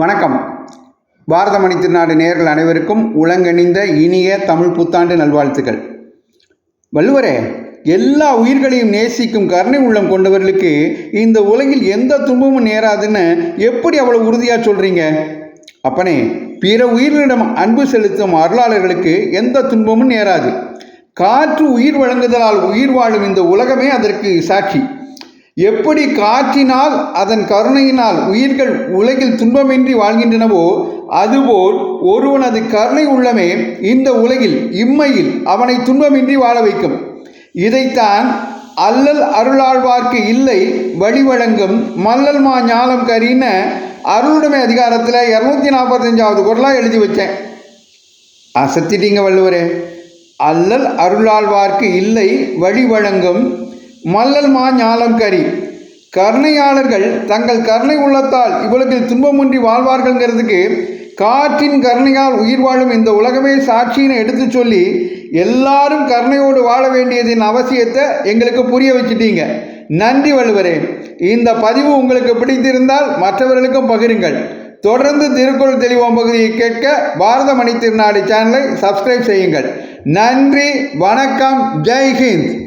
வணக்கம். பாரதமணி திருநாடு நேர்கள் அனைவருக்கும் உலங்கணிந்த இனிய தமிழ் புத்தாண்டு நல்வாழ்த்துக்கள். வள்ளுவரே எல்லா உயிர்களையும் நேசிக்கும் கருணை உள்ளம் கொண்டவர்களுக்கு இந்த உலகில் எந்த துன்பமும் நேராதுன்னு எப்படி அவ்வளவு உறுதியாக சொல்கிறீங்க அப்பனே பிற உயிர்களிடம் அன்பு செலுத்தும் அருளாளர்களுக்கு எந்த துன்பமும் நேராது. காற்று உயிர் வழங்குதலால் உயிர் வாழும் இந்த உலகமே அதற்கு சாட்சி. எப்படி காற்றினால் அதன் கருணையினால் உயிர்கள் உலகில் துன்பமின்றி வாழ்கின்றனவோ அதுபோல் ஒருவனது கருணை உள்ளமே இந்த உலகில் இம்மையில் அவனை துன்பமின்றி வாழ வைக்கும். இதைத்தான் அல்லல் அருளாழ்வார்க்கு இல்லை வழிவழங்கும் மல்லல் மா ஞானம் கரின அருளுடைமை அதிகாரத்தில் இரநூத்தி நாற்பத்தஞ்சாவது குரலாக எழுதி வச்சேன். அசத்திட்டீங்க வள்ளுவரே. அல்லல் அருளாழ்வார்க்கு இல்லை வழி வழங்கும் மல்லல் மா ஞாலம் கரி கருணையாளர்கள் தங்கள் கருணை உள்ளத்தால் இவ்வுலகில் துன்பமின்றி வாழ்வார்கள்ங்கிறதுக்கு காற்றின் கருணையால் உயிர் வாழும் இந்த உலகமே சாட்சின்னு எடுத்து சொல்லி எல்லாரும் கருணையோடு வாழ வேண்டியதின் அவசியத்தை எங்களுக்கு புரிய வச்சுட்டீங்க. நன்றி வள்ளுவரே. இந்த பதிவு உங்களுக்கு பிடித்திருந்தால் மற்றவர்களுக்கும் பகிருங்கள். தொடர்ந்து திருக்குறள் தெளிவோம் பகுதியை கேட்க பாரத மணி திருநாடு சேனலை சப்ஸ்கிரைப் செய்யுங்கள். நன்றி வணக்கம் ஜெய்ஹிந்த்